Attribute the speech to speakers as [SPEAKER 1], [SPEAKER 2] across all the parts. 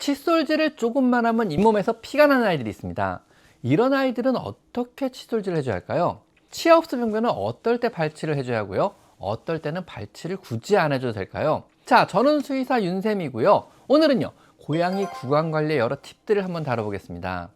[SPEAKER 1] 칫솔질을 조금만 하면 잇몸에서 피가 나는 아이들이 있습니다. 이런 아이들은 어떻게 칫솔질을 해줘야 할까요? 치아 흡수 병변은 어떨 때 발치를 해줘야 하고요? 어떨 때는 발치를 굳이 안 해줘도 될까요? 자, 저는 수의사 윤쌤이고요. 오늘은요, 고양이 구강 관리 여러 팁들을 한번 다뤄보겠습니다.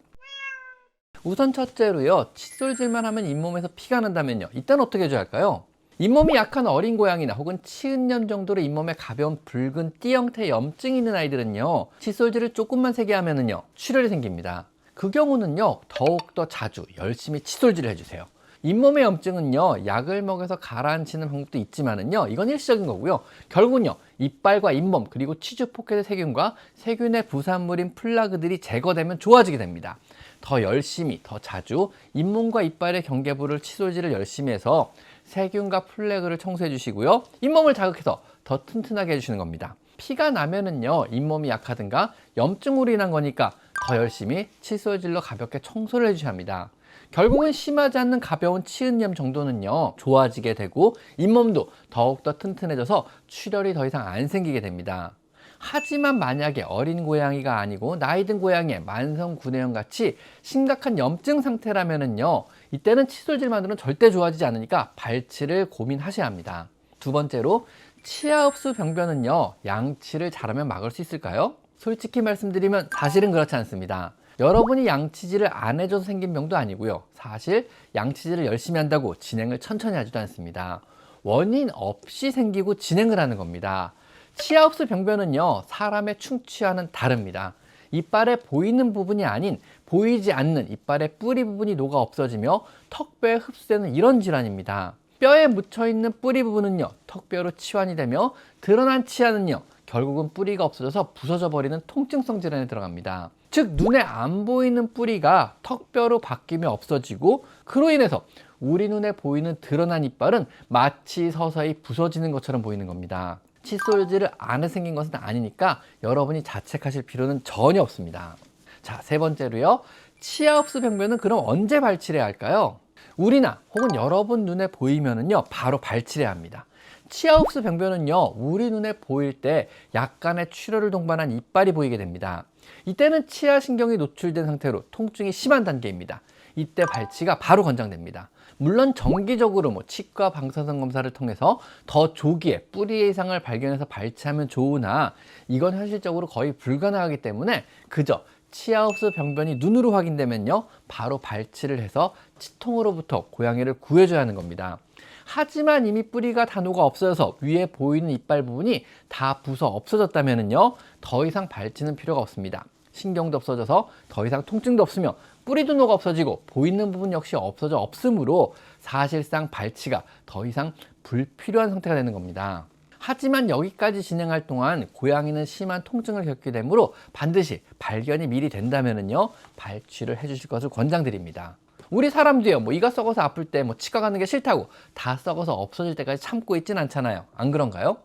[SPEAKER 1] 우선 첫째로요, 칫솔질만 하면 잇몸에서 피가 난다면요, 이때는 어떻게 해줘야 할까요? 잇몸이 약한 어린 고양이나 혹은 치은염 정도로 잇몸에 가벼운 붉은 띠 형태의 염증이 있는 아이들은요, 칫솔질을 조금만 세게 하면은요, 출혈이 생깁니다. 그 경우는요, 더욱더 자주 열심히 칫솔질을 해주세요. 잇몸의 염증은요, 약을 먹여서 가라앉히는 방법도 있지만은요, 이건 일시적인 거고요. 결국은요, 이빨과 잇몸, 그리고 치주 포켓의 세균과 세균의 부산물인 플라그들이 제거되면 좋아지게 됩니다. 더 열심히, 더 자주 잇몸과 이빨의 경계부를 칫솔질을 열심히 해서 세균과 플래그를 청소해 주시고요. 잇몸을 자극해서 더 튼튼하게 해주시는 겁니다. 피가 나면은요, 잇몸이 약하든가 염증으로 인한 거니까 더 열심히 칫솔질로 가볍게 청소를 해주셔야 합니다. 결국은 심하지 않는 가벼운 치은염 정도는요, 좋아지게 되고 잇몸도 더욱더 튼튼해져서 출혈이 더 이상 안 생기게 됩니다. 하지만 만약에 어린 고양이가 아니고 나이 든 고양이의 만성 구내염 같이 심각한 염증 상태라면은요, 이때는 칫솔질 만으로는 절대 좋아지지 않으니까 발치를 고민하셔야 합니다. 두 번째로 치아 흡수 병변은요, 양치를 잘하면 막을 수 있을까요? 솔직히 말씀드리면 사실은 그렇지 않습니다. 여러분이 양치질을 안 해줘서 생긴 병도 아니고요. 사실 양치질을 열심히 한다고 진행을 천천히 하지도 않습니다. 원인 없이 생기고 진행을 하는 겁니다. 치아 흡수 병변은요, 사람의 충치와는 다릅니다. 이빨에 보이는 부분이 아닌 보이지 않는 이빨의 뿌리 부분이 녹아 없어지며 턱뼈에 흡수되는 이런 질환입니다. 뼈에 묻혀 있는 뿌리 부분은요, 턱뼈로 치환이 되며 드러난 치아는요, 결국은 뿌리가 없어져서 부서져 버리는 통증성 질환에 들어갑니다. 즉 눈에 안 보이는 뿌리가 턱뼈로 바뀌며 없어지고 그로 인해서 우리 눈에 보이는 드러난 이빨은 마치 서서히 부서지는 것처럼 보이는 겁니다. 칫솔질을 안 해 생긴 것은 아니니까 여러분이 자책하실 필요는 전혀 없습니다. 자, 세 번째로요. 치아 흡수 병변은 그럼 언제 발치를 해야 할까요? 우리나 혹은 여러분 눈에 보이면은요, 바로 발치를 해야 합니다. 치아 흡수 병변은요, 우리 눈에 보일 때 약간의 출혈을 동반한 이빨이 보이게 됩니다. 이때는 치아 신경이 노출된 상태로 통증이 심한 단계입니다. 이때 발치가 바로 권장됩니다. 물론 정기적으로 뭐 치과 방사선 검사를 통해서 더 조기에 뿌리의 이상을 발견해서 발치하면 좋으나 이건 현실적으로 거의 불가능하기 때문에 그저 치아 흡수 병변이 눈으로 확인되면요 바로 발치를 해서 치통으로부터 고양이를 구해줘야 하는 겁니다. 하지만 이미 뿌리가 다 녹아 없어져서 위에 보이는 이빨 부분이 다 부서 없어졌다면요 더 이상 발치는 필요가 없습니다. 신경도 없어져서 더 이상 통증도 없으며 뿌리도 녹아 없어지고 보이는 부분 역시 없어져 없으므로 사실상 발치가 더 이상 불필요한 상태가 되는 겁니다. 하지만 여기까지 진행할 동안 고양이는 심한 통증을 겪게 되므로 반드시 발견이 미리 된다면요 발치를 해주실 것을 권장드립니다. 우리 사람도요 뭐 이가 썩어서 아플 때 뭐 치과 가는 게 싫다고 다 썩어서 없어질 때까지 참고 있진 않잖아요. 안 그런가요?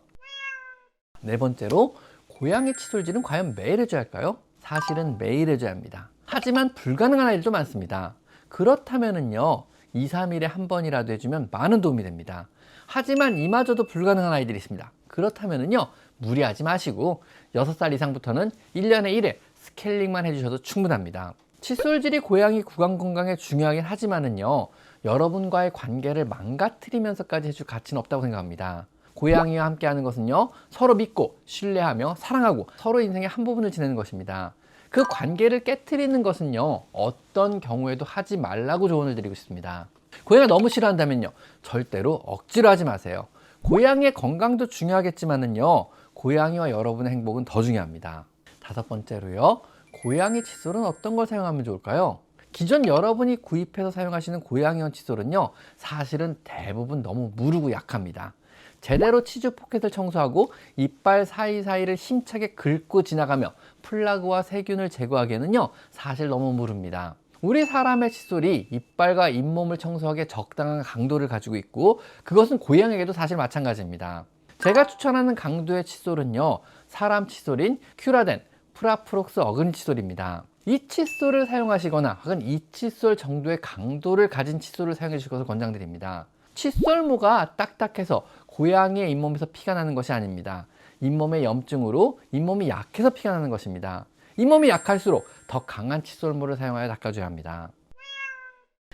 [SPEAKER 1] 네 번째로 고양이 칫솔질은 과연 매일 해줘야 할까요? 사실은 매일 해줘야 합니다. 하지만 불가능한 아이들도 많습니다. 그렇다면은요, 2, 3일에 한 번이라도 해주면 많은 도움이 됩니다. 하지만 이마저도 불가능한 아이들이 있습니다. 그렇다면은요, 무리하지 마시고 6살 이상부터는 1년에 1회 스케일링만 해주셔도 충분합니다. 칫솔질이 고양이 구강 건강에 중요하긴 하지만은요, 여러분과의 관계를 망가뜨리면서까지 해줄 가치는 없다고 생각합니다. 고양이와 함께 하는 것은요, 서로 믿고, 신뢰하며, 사랑하고, 서로 인생의 한 부분을 지내는 것입니다. 그 관계를 깨뜨리는 것은요, 어떤 경우에도 하지 말라고 조언을 드리고 싶습니다. 고양이가 너무 싫어한다면요, 절대로 억지로 하지 마세요. 고양이의 건강도 중요하겠지만은요, 고양이와 여러분의 행복은 더 중요합니다. 다섯 번째로요, 고양이 칫솔은 어떤 걸 사용하면 좋을까요? 기존 여러분이 구입해서 사용하시는 고양이용 칫솔은요, 사실은 대부분 너무 무르고 약합니다. 제대로 치주 포켓을 청소하고 이빨 사이사이를 힘차게 긁고 지나가며 플라그와 세균을 제거하기에는요, 사실 너무 무릅니다. 우리 사람의 칫솔이 이빨과 잇몸을 청소하기에 적당한 강도를 가지고 있고, 그것은 고양이에게도 사실 마찬가지입니다. 제가 추천하는 강도의 칫솔은요, 사람 칫솔인 큐라덴 프라프록스 어그니 칫솔입니다. 이 칫솔을 사용하시거나 혹은 이 칫솔 정도의 강도를 가진 칫솔을 사용해 주실 것을 권장드립니다. 칫솔모가 딱딱해서 고양이의 잇몸에서 피가 나는 것이 아닙니다. 잇몸의 염증으로 잇몸이 약해서 피가 나는 것입니다. 잇몸이 약할수록 더 강한 칫솔물을 사용하여 닦아줘야 합니다.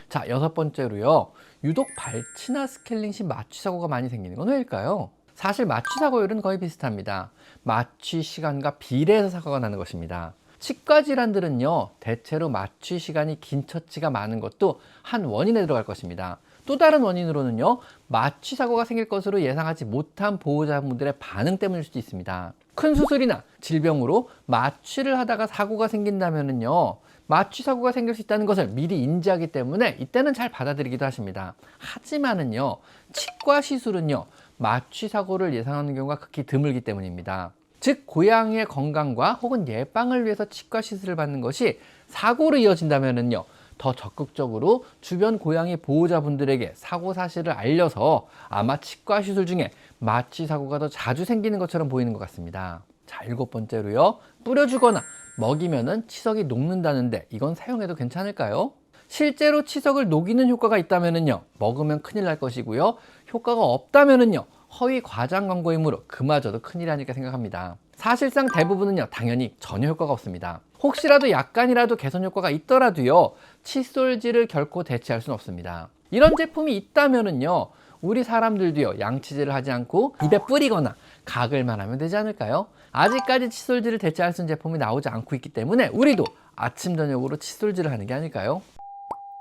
[SPEAKER 1] 자, 여섯 번째로요. 유독 발치나 스케일링 시 마취 사고가 많이 생기는 건 왜일까요? 사실 마취 사고율은 거의 비슷합니다. 마취 시간과 비례해서 사고가 나는 것입니다. 치과 질환들은요, 대체로 마취 시간이 긴 처치가 많은 것도 한 원인에 들어갈 것입니다. 또 다른 원인으로는요, 마취 사고가 생길 것으로 예상하지 못한 보호자분들의 반응 때문일 수도 있습니다. 큰 수술이나 질병으로 마취를 하다가 사고가 생긴다면은요, 마취 사고가 생길 수 있다는 것을 미리 인지하기 때문에 이때는 잘 받아들이기도 하십니다. 하지만은요, 치과 시술은요, 마취 사고를 예상하는 경우가 극히 드물기 때문입니다. 즉, 고양이의 건강과 혹은 예방을 위해서 치과 시술을 받는 것이 사고로 이어진다면은요, 더 적극적으로 주변 고양이 보호자분들에게 사고 사실을 알려서 아마 치과 시술 중에 마취 사고가 더 자주 생기는 것처럼 보이는 것 같습니다. 자, 일곱 번째로요. 뿌려주거나 먹이면은 치석이 녹는다는데 이건 사용해도 괜찮을까요? 실제로 치석을 녹이는 효과가 있다면은요. 먹으면 큰일 날 것이고요. 효과가 없다면은요. 허위 과장 광고 이므로 그마저도 큰일 아닐까 생각합니다. 사실상 대부분은요, 당연히 전혀 효과가 없습니다. 혹시라도 약간이라도 개선 효과가 있더라도요, 칫솔질을 결코 대체할 수는 없습니다. 이런 제품이 있다면은요, 우리 사람들도요, 양치질을 하지 않고 입에 뿌리거나 가글만 하면 되지 않을까요? 아직까지 칫솔질을 대체할 수 있는 제품이 나오지 않고 있기 때문에 우리도 아침, 저녁으로 칫솔질을 하는 게 아닐까요?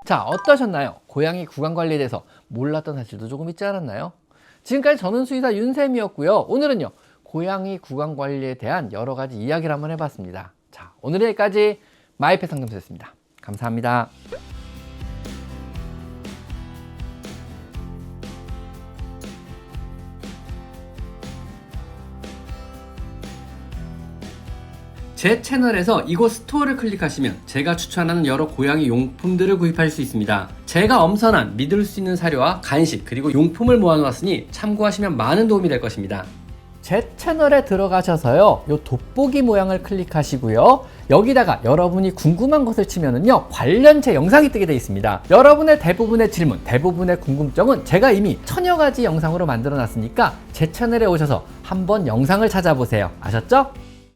[SPEAKER 1] 자, 어떠셨나요? 고양이 구강 관리에 대해서 몰랐던 사실도 조금 있지 않았나요? 지금까지 저는 수의사 윤쌤이었고요. 오늘은요, 고양이 구강 관리에 대한 여러 가지 이야기를 한번 해봤습니다. 자, 오늘 여기까지 마이펫 상담소였습니다. 감사합니다. 제 채널에서 이곳 스토어를 클릭하시면 제가 추천하는 여러 고양이 용품들을 구입할 수 있습니다. 제가 엄선한 믿을 수 있는 사료와 간식 그리고 용품을 모아놓았으니 참고하시면 많은 도움이 될 것입니다. 제 채널에 들어가셔서요, 요 돋보기 모양을 클릭하시고요. 여기다가 여러분이 궁금한 것을 치면은요, 관련체 영상이 뜨게 되어 있습니다. 여러분의 대부분의 질문, 대부분의 궁금증은 제가 이미 천여 가지 영상으로 만들어 놨으니까 제 채널에 오셔서 한번 영상을 찾아보세요. 아셨죠?